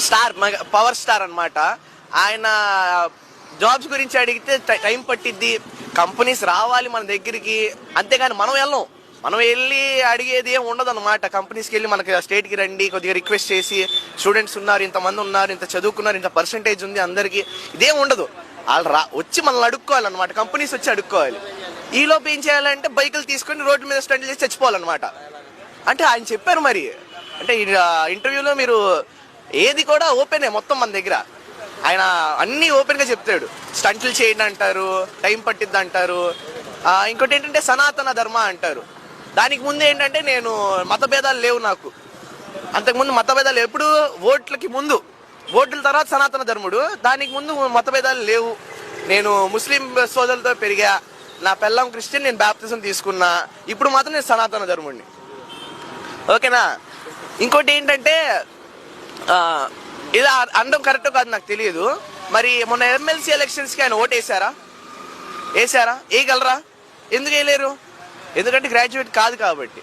Star power star అన్నమాట. ఆయన jobs గురించి అడిగితే టై- టైం పట్టిద్ది. కంపెనీస్ రావాలి మన దగ్గరికి. అంతేగాని మనం వెళ్ళం. మనం వెళ్ళి అడిగేది ఏం ఉండదు అనమాట కంపెనీస్కి వెళ్ళి మనకి స్టేట్కి రండి కొద్దిగా రిక్వెస్ట్ చేసి స్టూడెంట్స్ ఉన్నారు ఇంతమంది ఉన్నారు ఇంత చదువుకున్నారు ఇంత పర్సంటేజ్ ఉంది అందరికి. ఇదేం ఉండదు. వాళ్ళు రా వచ్చి మనల్ని అడుక్కోవాలన్నమాట. కంపెనీస్ వచ్చి అడుక్కోవాలి. ఈలోపు ఏం చేయాలంటే బైకులు తీసుకొని రోడ్డు మీద స్టండ్ చేసి చచ్చిపోవాలన్నమాట. అంటే ఆయన చెప్పారు మరి. అంటే ఈ, ఇంటర్వ్యూలో మీరు ఏది కూడా ఓపెనే మొత్తం మన దగ్గర. ఆయన అన్ని ఓపెన్గా చెప్తాడు. స్టంట్లు చేయండి అంటారు టైం పట్టిద్ది అంటారు. ఇంకోటి ఏంటంటే సనాతన ధర్మ అంటారు. దానికి ముందు ఏంటంటే నేను మతభేదాలు లేవు నాకు. అంతకుముందు మతభేదాలు ఎప్పుడు ఓట్లకి ముందు. ఓట్ల తర్వాత సనాతన ధర్ముడు. దానికి ముందు మతభేదాలు లేవు. నేను ముస్లిం సోదరులతో పెరిగా నా పెళ్ళం క్రిస్టియన్ నేను బ్యాప్తిజం తీసుకున్నా. ఇప్పుడు మాత్రం నేను సనాతన ధర్ముడిని ఓకేనా? ఇంకోటి ఏంటంటే ఇలా ఇది అనడం కరెక్ట్ కాదు నాకు తెలియదు. మరి మొన్న ఎమ్మెల్సీ ఎలక్షన్స్కి ఆయన ఓటేసారా? వేసారా? వేయగలరా? ఎందుకు వేయలేరు? ఎందుకంటే గ్రాడ్యుయేట్ కాదు కాబట్టి.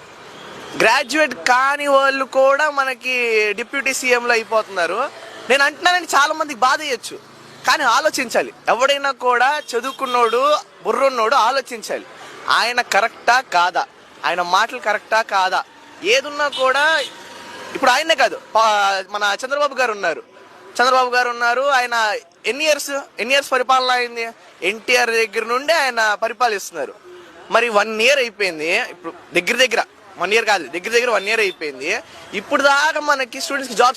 గ్రాడ్యుయేట్ కాని వాళ్ళు కూడా మనకి డిప్యూటీ సీఎంలో అయిపోతున్నారు. నేను అంటున్నానని చాలా మందికి బాధ వేయచ్చు. కానీ ఆలోచించాలి. ఎవడైనా కూడా చదువుకున్నోడు బుర్రున్నోడు ఆలోచించాలి. ఆయన కరెక్టా కాదా? ఆయన మాటలు కరెక్టా కాదా? ఏదున్నా కూడా ఇప్పుడు ఆయనే కాదు మన చంద్రబాబు గారు ఉన్నారు. చంద్రబాబు గారు ఉన్నారు ఆయన ఎన్ని ఇయర్స్ ఎన్ని ఇయర్స్ పరిపాలన అయింది? ఎన్టీఆర్ దగ్గర నుండి ఆయన పరిపాలిస్తున్నారు. మరి వన్ ఇయర్ అయిపోయింది ఇప్పుడు దగ్గర దగ్గర వన్ ఇయర్ కాదు దగ్గర దగ్గర వన్ ఇయర్ అయిపోయింది. ఇప్పుడు దాకా మనకి స్టూడెంట్స్ జాబ్స్